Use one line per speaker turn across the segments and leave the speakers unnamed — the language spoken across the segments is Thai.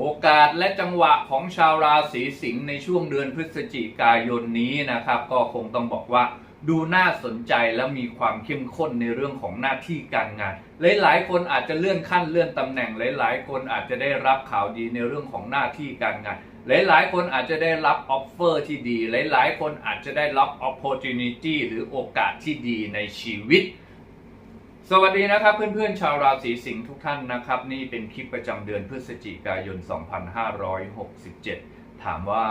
โอกาสและจังหวะของชาวราศีสิงห์ในช่วงเดือนพฤศจิกายนนี้นะครับ ก็คงต้องบอกว่าดูน่าสนใจและมีความเข้มข้นในเรื่องของหน้าที่การงาน หลายๆ คนอาจจะเลื่อนขั้นเลื่อนตำแหน่ง หลาย ๆ คนอาจจะได้รับข่าวดีในเรื่องของหน้าที่การงาน หลาย ๆ คนอาจจะได้รับออฟเฟอร์ที่ดี หลาย ๆ คนอาจจะได้รับ opportunity หรือโอกาสที่ดีในชีวิต สวัสดีนะครับเพื่อนๆชาวราศีสิงห์ทุกท่านนะครับ นี่เป็นคลิปประจำเดือนพฤศจิกายน 2567 ถามว่า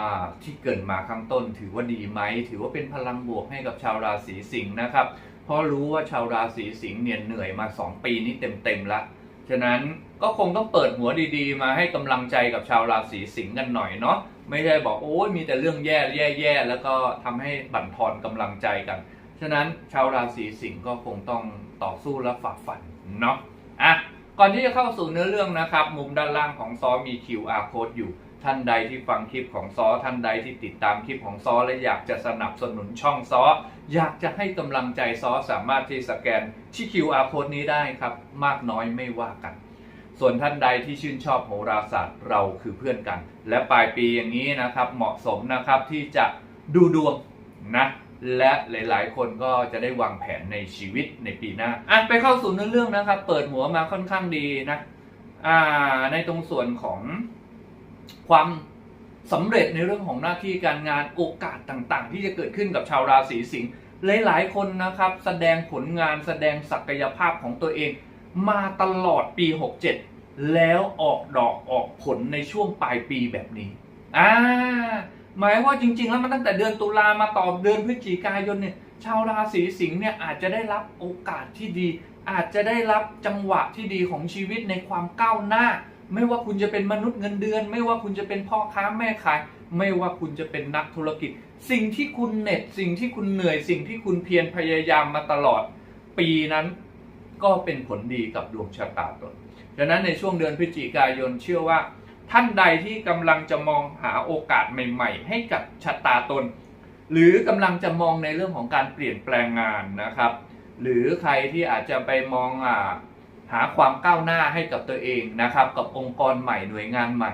ที่เกินมาข้างต้นถือว่าดีไหม ถือว่าเป็นพลังบวกให้กับชาวราศีสิงห์นะครับ เพราะรู้ว่าชาวราศีสิงห์เนี่ยเหนื่อยมา 2 ปีนี้เต็มๆแล้วฉะนั้นก็คงต้องเปิดหัวดีๆ มาให้กำลังใจกับชาวราศีสิงห์กันหน่อยเนาะไม่ใช่บอกโอ้ยมีแต่เรื่องแย่แย่ๆแล้วก็ทำให้บั่นทอนกำลังใจกัน ฉะนั้นชาวราศีสิงห์ก็คงต้องต่อสู้และฝ่าฟันเนาะอะก่อนที่จะเข้าสู่เนื้อเรื่องนะครับ มุมด้านล่างของซอมี QR code อยู่ ท่านใดที่ฟังคลิปของซอ ท่านใดที่ติดตามคลิปของซอ และอยากจะสนับสนุนช่องซอ อยากจะให้กำลังใจซอสามารถที่สแกนที่ QR code นี้ได้ครับ มากน้อยไม่ว่ากัน ส่วนท่านใดที่ชื่นชอบโหราศาสตร์เราคือเพื่อนกัน และปลายปีอย่างนี้นะครับ เหมาะสมนะครับที่จะดูดวงนะ และหลาย ๆ คนก็จะได้วางแผนในชีวิตในปีหน้าอะไปเข้าสู่เนื้อเรื่องนะครับ เปิดหัวมาค่อนข้างดีนะอ่าในตรงส่วนของความสำเร็จในเรื่องของหน้าที่การงานโอกาสต่าง ๆ ที่จะเกิดขึ้นกับชาวราศีสิงห์หลาย ๆ คนนะครับ แสดงผลงานแสดงศักยภาพของตัวเอง มาตลอดปี 67 แล้วออกดอกออกผลในช่วงปลายปีแบบนี้อ่า หมายว่าจริง ๆ แล้วมันตั้งแต่เดือนตุลามาต่อเดือนพฤศจิกายนเนี่ยชาวราศีสิงห์เนี่ยอาจจะได้รับโอกาสที่ดี อาจจะได้รับจังหวะที่ดีของชีวิตในความก้าวหน้า ไม่ว่าคุณจะเป็นมนุษย์เงินเดือน ไม่ว่าคุณจะเป็นพ่อค้าแม่ขาย ไม่ว่าคุณจะเป็นนักธุรกิจ สิ่งที่คุณเหน็ดสิ่งที่คุณเหนื่อย สิ่งที่คุณเพียรพยายามมาตลอด ปีนั้นก็เป็นผลดีกับดวงชะตาตนดังนั้นในช่วงเดือนพฤศจิกายนเชื่อว่า ท่านใดที่กำลังจะมองหาโอกาสใหม่ ๆ ให้กับชะตาตน หรือกำลังจะมองในเรื่องของการเปลี่ยนแปลงงานนะครับ หรือใครที่อาจจะไปมองอ่าหาความก้าวหน้าให้กับตัวเองนะครับ กับองค์กรใหม่หน่วยงานใหม่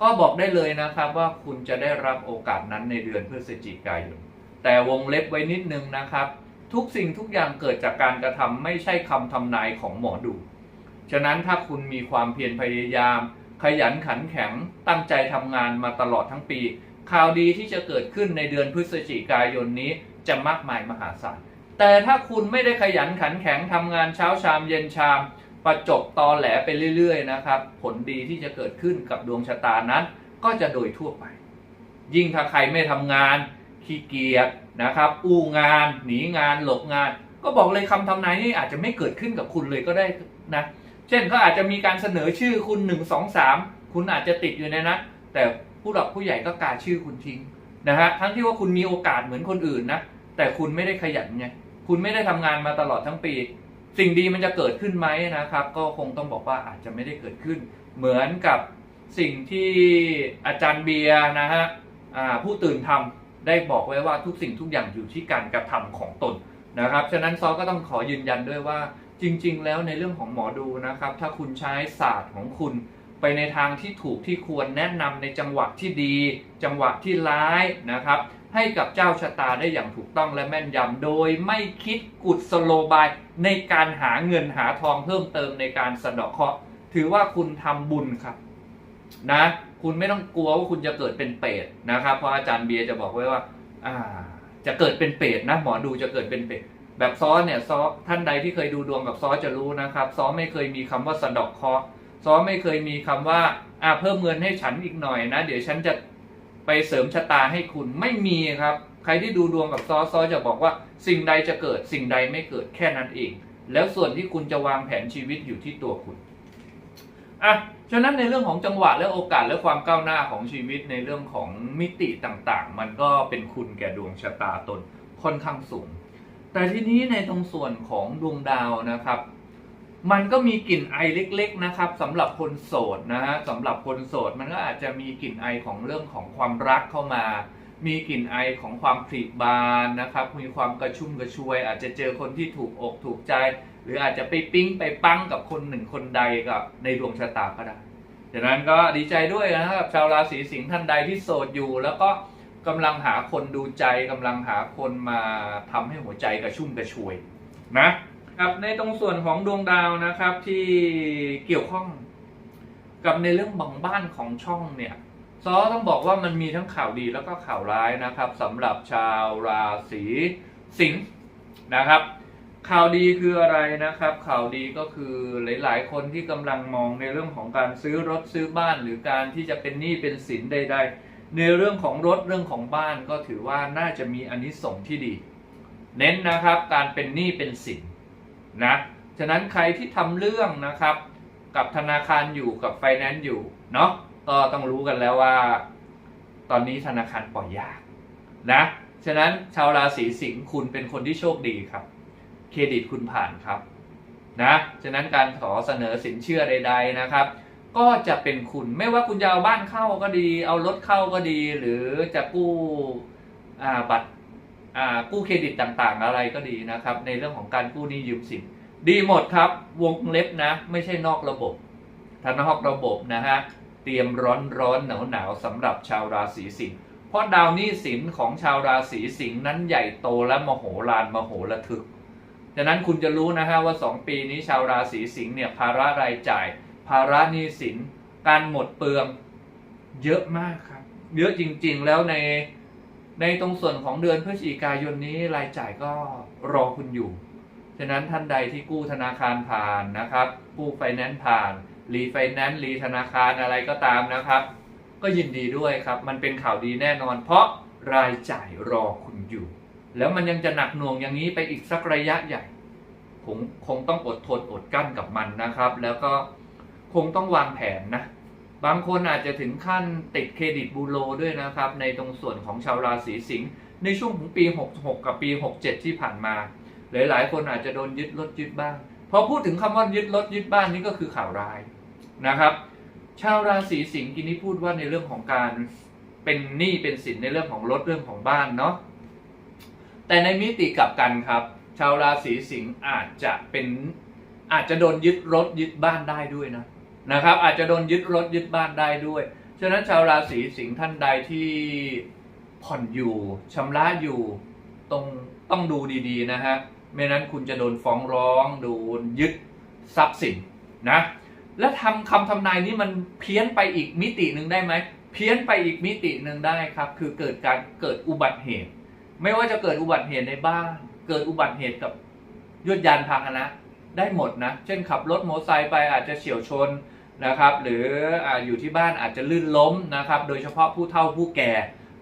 ก็บอกได้เลยนะครับว่าคุณจะได้รับโอกาสนั้นในเดือนพฤศจิกายนแต่วงเล็บไว้นิดนึงนะครับ ทุกสิ่งทุกอย่างเกิดจากการกระทำไม่ใช่คำทำนายของหมอดู ฉะนั้นถ้าคุณมีความเพียรพยายาม ขยันขันแข็งตั้งใจทำงานมาตลอดทั้งปี ข่าวดีที่จะเกิดขึ้นในเดือนพฤศจิกายนนี้จะมากมายมหาศาลแต่ถ้าคุณไม่ได้ขยันขันแข็งทำงานเช้าชามเย็นชาม ประจบตอแหลไปเรื่อยๆนะครับ ผลดีที่จะเกิดขึ้นกับดวงชะตานั้น ก็จะโดยทั่วไป ยิ่งถ้าใครไม่ทำงานขี้เกียจนะครับ อู้งาน หนีงานหลบงาน ก็บอกเลยคำทำนายนี่อาจจะไม่เกิดขึ้นกับคุณเลยก็ได้นะ เช่นเขาอาจจะมีการเสนอชื่อคุณหนึ่งสองสามคุณอาจจะติดอยู่ในนั้นแต่ผู้หลักผู้ใหญ่ก็กาชื่อคุณทิ้งนะฮะทั้งที่ว่าคุณมีโอกาสเหมือนคนอื่นนะแต่คุณไม่ได้ขยันไงคุณไม่ได้ทำงานมาตลอดทั้งปี สิ่งดีมันจะเกิดขึ้นไหมนะครับ ก็คงต้องบอกว่าอาจจะไม่ได้เกิดขึ้น เหมือนกับสิ่งที่อาจารย์เบียร์นะฮะผู้ตื่นทำได้บอกไว้ว่าทุกสิ่งทุกอย่างอยู่ที่การกระทำของตนนะครับ ฉะนั้นซอก็ต้องขอยืนยันด้วยว่า จริง ๆ แล้วในเรื่องของหมอดูนะครับ ถ้าคุณใช้ศาสตร์ของคุณไปในทางที่ถูกที่ควรแนะนำในจังหวะที่ดี จังหวะที่ร้ายนะครับ ให้กับเจ้าชะตาได้อย่างถูกต้องและแม่นยำโดยไม่คิดกุดสโลบายในการหาเงินหาทองเพิ่มเติมในการสะเดาะเคราะห์ถือว่าคุณทำบุญครับนะคุณไม่ต้องกลัวว่าคุณจะเกิดเป็นเปรตนะครับ เพราะอาจารย์เบียร์จะบอกไว้ว่า อ่า จะเกิดเป็นเปรตนะหมอดูจะเกิดเป็นเปรต แบบซอเนี่ยซอท่านใดที่เคยดูดวงกับซอจะรู้นะครับซอไม่เคยมีคำว่าสะดอกเคราะห์ซอไม่เคยมีคำว่าอ่าเพิ่มเงินให้ฉันอีกหน่อยนะ เดี๋ยวฉันจะไปเสริมชะตาให้คุณไม่มีครับ ใครที่ดูดวงกับซอซอจะบอกว่าสิ่งใดจะเกิดสิ่งใดไม่เกิดแค่นั้นเอง แล้วส่วนที่คุณจะวางแผนชีวิตอยู่ที่ตัวคุณอะฉะนั้นในเรื่องของจังหวะและโอกาสและความก้าวหน้าของชีวิตในเรื่องของมิติต่างๆ มันก็เป็นคุณแก่ดวงชะตาตนค่อนข้างสูง แต่ทีนี้ในตรงส่วนของดวงดาวนะครับ มันก็มีกลิ่นไอเล็กๆนะครับสำหรับคนโสดนะฮะสำหรับคนโสดมันก็อาจจะมีกลิ่นไอของเรื่องของความรักเข้ามา มีกลิ่นไอของความผลิบานนะครับ มีความกระชุ่มกระชวย อาจจะเจอคนที่ถูกอกถูกใจ หรืออาจจะไปปิ๊งไปปั้งกับคนหนึ่งคนใดกับในดวงชะตาก็ได้ฉะนั้นก็ดีใจด้วยนะครับชาวราศีสิงห์ท่านใดที่โสดอยู่แล้วก็ กำลังหาคนดูใจกำลังหาคนมาทำให้หัวใจกระชุ่มกระชวยนะครับในตรงส่วนของดวงดาวนะครับที่เกี่ยวข้องกับในเรื่องบางบ้านของช่องเนี่ยซอต้องบอกว่ามันมีทั้งข่าวดีแล้วก็ข่าวร้ายนะครับสำหรับชาวราศีสิงห์นะครับ ข่าวดีคืออะไรนะครับ ข่าวดีก็คือหลาย ๆ คนที่กำลังมองในเรื่องของการซื้อรถซื้อบ้านหรือการที่จะเป็นหนี้เป็นสินใดๆ ในเรื่องของรถเรื่องของบ้านก็ถือว่าน่าจะมีอานิสงส์ที่ดี เน้นนะครับการเป็นหนี้เป็นสินนะฉะนั้นใครที่ทำเรื่องนะครับ กับธนาคารอยู่กับไฟแนนซ์อยู่เนาะก็ต้องรู้กันแล้วว่า ตอนนี้ธนาคารปล่อยยากนะฉะนั้นชาวราศีสิงห์คุณเป็นคนที่โชคดีครับ เครดิตคุณผ่านครับนะฉะนั้นการขอเสนอสินเชื่อใด ๆนะครับ ก็จะเป็นคุณไม่ว่าคุณจะเอาบ้านเข้าก็ดี เอารถเข้าก็ดี หรือจะกู้บัตรกู้เครดิตต่างๆ อะไรก็ดีนะครับ ในเรื่องของการกู้หนี้ยืมสินดีหมดครับวงเล็บนะ ไม่ใช่นอกระบบถ้านอกระบบนะฮะเตรียมร้อนร้อนหนาวหนาวๆสำหรับชาวราศีสิงห์เพราะดาวนี้สินของชาวราศีสิงห์นั้นใหญ่โตและมโหฬารมโหระทึกฉะนั้นคุณจะรู้นะฮะว่า 2 ปีนี้ชาวราศีสิงห์เนี่ยภาระรายจ่าย ภาระหนี้สิน การหมดเปลือง เยอะมากครับ เยอะจริงๆ แล้วในในตรงส่วนของเดือนพฤศจิกายนนี้รายจ่ายก็รอคุณอยู่ ฉะนั้นท่านใดที่กู้ธนาคารผ่านนะครับ กู้ไฟแนนซ์ผ่าน รีไฟแนนซ์ รีธนาคารอะไรก็ตามนะครับ ก็ยินดีด้วยครับ มันเป็นข่าวดีแน่นอน เพราะรายจ่ายรอคุณอยู่ แล้วมันยังจะหนักหน่วงอย่างนี้ไปอีกสักระยะใหญ่ คงคงต้องอดทนอดกั้นกับมันนะครับ แล้วก็ คงต้องวางแผนนะ บางคนอาจจะถึงขั้นติดเครดิตบูโรด้วยนะครับ ในตรงส่วนของชาวราศีสิงห์ในช่วงของปี 66 กับปี 67 ที่ผ่านมา หลายๆ คนอาจจะโดนยึดรถยึดบ้านพอพูดถึงคำว่ายึดรถยึดบ้านนี่ก็คือข่าวร้ายนะครับ ชาวราศีสิงห์กินนี้พูดว่าในเรื่องของการเป็นหนี้เป็นสินในเรื่องของรถเรื่องของบ้านเนาะแต่ในมิติกลับกันครับ ชาวราศีสิงห์อาจจะเป็นอาจจะโดนยึดรถยึดบ้านได้ด้วยนะ นะครับ อาจจะโดนยึดรถยึดบ้านได้ด้วย ฉะนั้นชาวราศีสิงห์ท่านใดที่ผ่อนอยู่ชำระอยู่ตรงต้องดูดีๆนะฮะไม่นั้นคุณจะโดนฟ้องร้องโดนยึดทรัพย์สินนะและทำคำทำนายนี้มันเพี้ยนไปอีกมิติหนึ่งได้ไหม เพี้ยนไปอีกมิติหนึ่งได้ครับ คือเกิดการเกิดอุบัติเหตุ ไม่ว่าจะเกิดอุบัติเหตุในบ้าน เกิดอุบัติเหตุกับยวดยานพาหนะ ได้หมดนะ เช่นขับรถมอเตอร์ไซค์ไปอาจจะเฉียวชนนะครับ หรือออยู่ที่บ้านอาจจะลื่นล้มนะครับ โดยเฉพาะผู้เฒ่าผู้แก่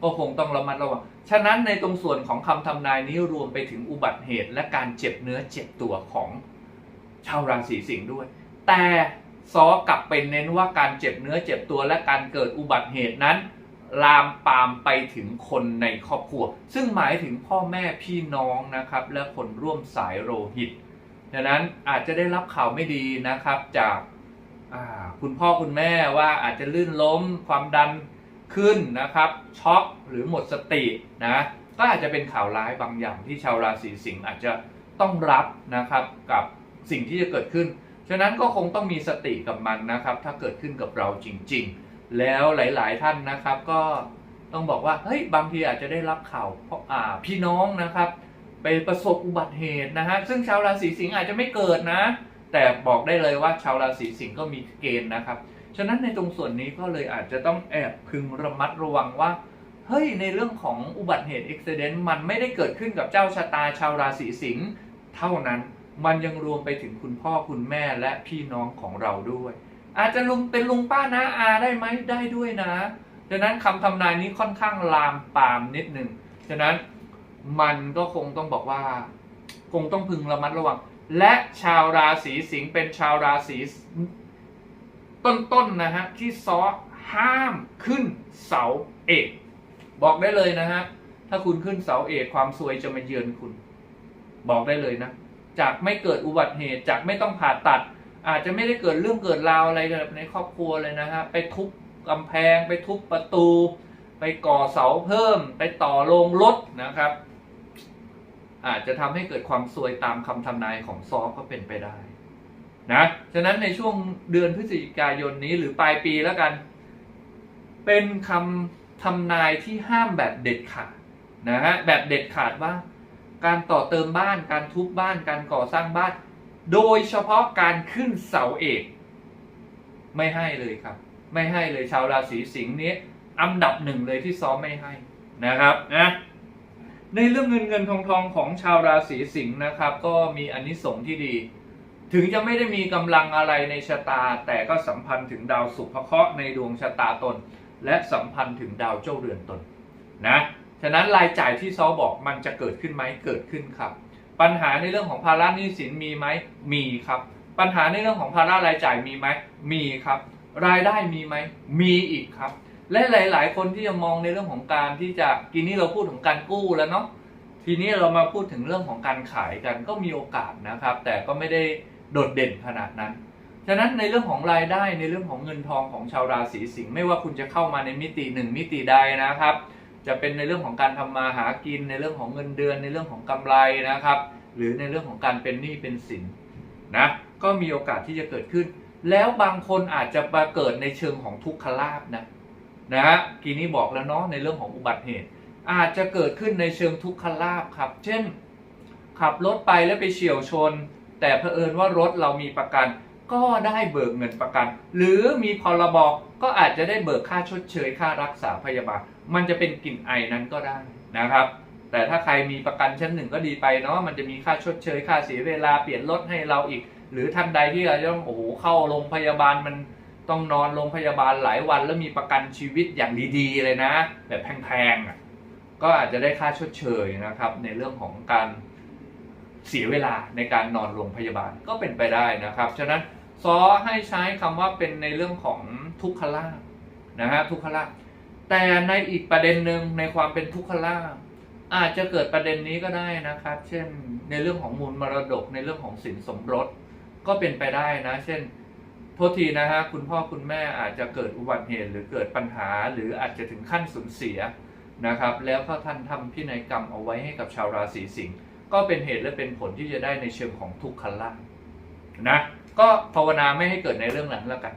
ก็คงต้องระมัดระวัง ฉะนั้นในตรงส่วนของคำทำนายนี้รวมไปถึงอุบัติเหตุ และการเจ็บเนื้อเจ็บตัวของชาวราศีสิงห์ด้วย แต่ซอกลับไปเน้นว่าการเจ็บเนื้อเจ็บตัวและการเกิดอุบัติเหตุนั้น ลามปามไปถึงคนในครอบครัว ซึ่งหมายถึงพ่อแม่พี่น้องนะครับ และคนร่วมสายโลหิต ดังนั้นอาจจะได้รับข่าวไม่ดีนะครับจากาคุณพ่อคุณแม่ว่าอาจจะลื่นล้มความดันขึ้นนะครับช็อกหรือหมดสตินะก็อาจจะเป็นข่าวร้ายบางอย่างที่ชาวราศีสิงห์อาจจะต้องรับนะครับกับสิ่งที่จะเกิดขึ้น ฉะนั้นก็คงต้องมีสติกับมันนะครับ ถ้าเกิดขึ้นกับเราจริง ๆ แล้วหลายๆท่านนะครับก็ต้องบอกว่าเฮ้ยบางทีอาจจะได้รับข่าวเพราะพี่น้องนะครับ ไปประสบอุบัติเหตุนะฮะซึ่งชาวราศีสิงห์อาจจะไม่เกิดนะ แต่บอกได้เลยว่าชาวราศีสิงห์ก็มีเกณฑ์นะครับ ฉะนั้นในตรงส่วนนี้ก็เลยอาจจะต้องแอบพึงระมัดระวังว่าเฮ้ยในเรื่องของอุบัติเหตุอุบิเหตุมันไม่ได้เกิดขึ้นกับเจ้าชะตาชาวราศีสิงห์เท่านั้นมันยังรวมไปถึงคุณพ่อคุณแม่และพี่น้องของเราด้วย อาจจะลุงเป็นลุงป้านะอาได้ไหมได้ด้วยนะฉะนั้นคำทำนายนี้ค่อนข้างลามปามนิดหนึ่งฉะนั้น มันก็คงต้องบอกว่า คงต้องพึงระมัดระวัง และชาวราศีสิงห์เป็นชาวราศีต้นๆนะฮะที่ซ้อห้ามขึ้นเสาเอกบอกได้เลยนะฮะถ้าคุณขึ้นเสาเอกความซวยจะมาเยือนคุณ บอกได้เลยนะ จากไม่เกิดอุบัติเหตุจากไม่ต้องผ่าตัด อาจจะไม่ได้เกิดเรื่องเกิดราวอะไรแบบในครอบครัวเลยนะฮะไปทุบกำแพง ไปทุบประตู ไปก่อเสาเพิ่ม ไปต่อโรงรถนะครับ อาจจะทำให้เกิดความซวยตามคำทำนายของซอก็เป็นไปได้นะฉะนั้นในช่วงเดือนพฤศจิกายนนี้หรือปลายปีแล้วกัน เป็นคำทำนายที่ห้ามแบบเด็ดขาดนะฮะแบบเด็ดขาดว่า การต่อเติมบ้าน การทุบบ้าน การก่อสร้างบ้าน โดยเฉพาะการขึ้นเสาเอกไม่ให้เลยครับ ไม่ให้เลยชาวราศีสิงห์นี้อันดับหนึ่งเลยที่ซ้อมไม่ให้นะครับนะ ในเรื่องเงินเงินทองทองของชาวราศีสิงห์นะครับ ก็มีอนนิสงส์ที่ดี ถึงจะไม่ได้มีกำลังอะไรในชะตา แต่ก็สัมพันธ์ถึงดาวสุภเคราะห์ในดวงชะตาตน และสัมพันธ์ถึงดาวเจ้าเรือนตนนะฉะนั้นรายจ่ายที่ซอบอกมันจะเกิดขึ้นไหมเกิดขึ้นครับ ปัญหาในเรื่องของภาระหนี้สินมีไหมมีครับ ปัญหาในเรื่องของภาระรายจ่ายมีไหมมีครับ รายได้มีไหมมีอีกครับ และหลาย ๆ คนที่จะมองในเรื่องของการที่จะกินนี้เราพูดถึงการกู้แล้วเนาะทีนี้เรามาพูดถึงเรื่องของการขายกันก็มีโอกาสนะครับ แต่ก็ไม่ได้โดดเด่นขนาดนั้น ฉะนั้นในเรื่องของรายได้ในเรื่องของเงินทองของชาวราศีสิงห์ไม่ว่าคุณจะเข้ามาในมิติหนึ่งมิติใดนะครับ จะเป็นในเรื่องของการทำมาหากินในเรื่องของเงินเดือน ในเรื่องของกำไรนะครับ หรือในเรื่องของการเป็นหนี้เป็นสินนะก็มีโอกาสที่จะเกิดขึ้น แล้วบางคนอาจจะมาเกิดในเชิงของทุกขลาบนะ นะฮะกีนี้บอกแล้วเนาะในเรื่องของอุบัติเหตุ อาจจะเกิดขึ้นในเชิงทุกขลาบครับ เช่น ขับรถไปแล้วไปเฉียวชน แต่เผอิญว่ารถเรามีประกัน ก็ได้เบิกเงินประกัน หรือมีพรบก็อาจจะได้เบิกค่าชดเชยค่ารักษาพยาบาล มันจะเป็นกลิ่นไอนั้นก็ได้นะครับ แต่ถ้าใครมีประกันชั้นหนึ่งก็ดีไปเนาะมันจะมีค่าชดเชยค่าเสียเวลาเปลี่ยนรถให้เราอีก หรือท่านใดที่เราต้องโอ้โหเข้าโรงพยาบาลมัน ต้องนอนโรงพยาบาลหลายวันแล้วมีประกันชีวิตอย่างดีๆเลยนะ แบบแพงๆก็อาจจะได้ค่าชดเชยนะครับ ในเรื่องของการเสียเวลาในการนอนโรงพยาบาลก็เป็นไปได้นะครับฉะนั้นซอให้ใช้คำว่าเป็นในเรื่องของทุกขลาภนะฮะทุกขลาภแต่ในอีกประเด็นหนึ่งในความเป็นทุกขลาภอาจจะเกิดประเด็นนี้ก็ได้นะครับ เช่นในเรื่องของมูลมรดกในเรื่องของสินสมรสก็เป็นไปได้นะ เช่น ทษทีนะฮะคุณพ่อคุณแม่อาจจะเกิดอุบัติเหตุหรือเกิดปัญหา หรืออาจจะถึงขั้นสูญเสียนะครับ แล้วก็ท่านทำพินัยกรรมเอาไว้ให้กับชาวราศีสิงห์ก็เป็นเหตุและเป็นผลที่จะได้ในเชิงของทุกขลาภนะก็ภาวนาไม่ให้เกิดในเรื่องนั้นแล้วกัน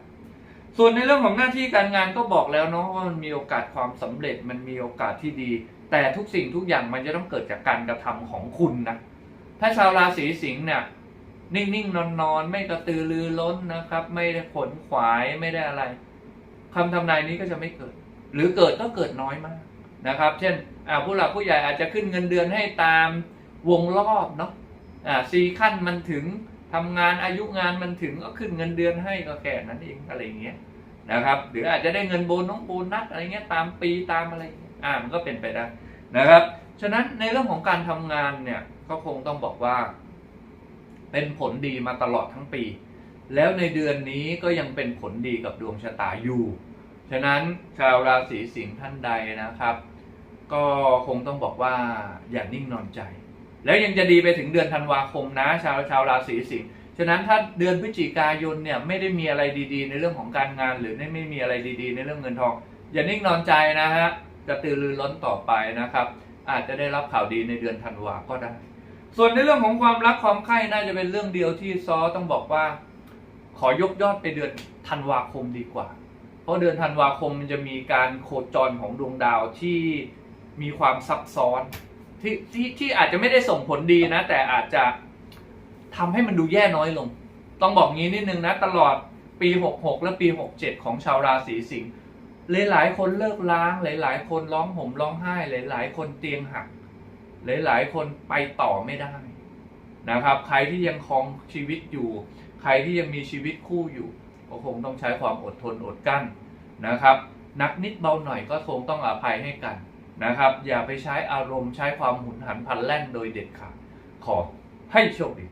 ส่วนในเรื่องของหน้าที่การงานก็บอกแล้วเนาะว่ามันมีโอกาสความสำเร็จมันมีโอกาสที่ดี แต่ทุกสิ่งทุกอย่างมันจะต้องเกิดจากการกระทำของคุณนะถ้าชาวราศีสิงห์เนี่ย นิ่งๆนอนๆไม่กระตือรือร้นนะครับ ไม่ได้ขนขวายไม่ได้อะไรคำทำนายนี้ก็จะไม่เกิด หรือเกิดก็เกิดน้อยมากนะครับ เช่นผู้หลักผู้ใหญ่อาจจะขึ้นเงินเดือนให้ตามวงรอบเนาะอ่าซีขั้นมันถึงทำงานอายุงานมันถึงก็ขึ้นเงินเดือนให้ก็แค่นั้นเองอะไรอย่างเงี้ยนะครับ หรืออาจจะได้เงินโบน้องโบนัสอะไรเงี้ยตามปีตามอะไรอ่ามันก็เป็นไปได้นะครับ ฉะนั้นในเรื่องของการทำงานเนี่ยก็คงต้องบอกว่า เป็นผลดีมาตลอดทั้งปี แล้วในเดือนนี้ก็ยังเป็นผลดีกับดวงชะตาอยู่ ฉะนั้นชาวราศีสิงห์ท่านใดนะครับ ก็คงต้องบอกว่าอย่านิ่งนอนใจ แล้วยังจะดีไปถึงเดือนธันวาคมนะชาวชาวราศีสิงห์ฉะนั้นถ้าเดือนพฤศจิกายนเนี่ยไม่ได้มีอะไรดีๆ ในเรื่องของการงาน หรือไม่ไม่มีอะไรดีๆ ในเรื่องเงินทอง อย่านิ่งนอนใจนะฮะกระตือรือร้นต่อไปนะครับ อาจจะได้รับข่าวดีในเดือนธันวาก็ได้ ส่วนในเรื่องของความรักความใคร่น่าจะเป็นเรื่องเดียวที่ซอต้องบอกว่า ขอยกยอดไปเดือนธันวาคมดีกว่า เพราะเดือนธันวาคมมันจะมีการโคจรของดวงดาวที่มีความซับซ้อนที่ที่ที่อาจจะไม่ได้ส่งผลดีนะ แต่อาจจะทำให้มันดูแย่น้อยลง ต้องบอกงี้นิดนึงนะ ตลอดปี 66 และปี 67 ของชาวราศีสิงห์หลายๆคนเลิกล้าง หลาย ๆ คนร้องห่มร้องไห้ หลาย ๆ คนเตียงหัก หลายๆ คนไปต่อไม่ได้นะครับ ใครที่ยังคลองชีวิตอยู่ ใครที่ยังมีชีวิตคู่อยู่ ก็คงต้องใช้ความอดทนอดกั้นนะครับนักนิดเบาหน่อยก็คงต้องอภัยให้กันนะครับ อย่าไปใช้อารมณ์ใช้ความหุนหันพันแล่นโดยเด็ดขาดขอให้โชคดี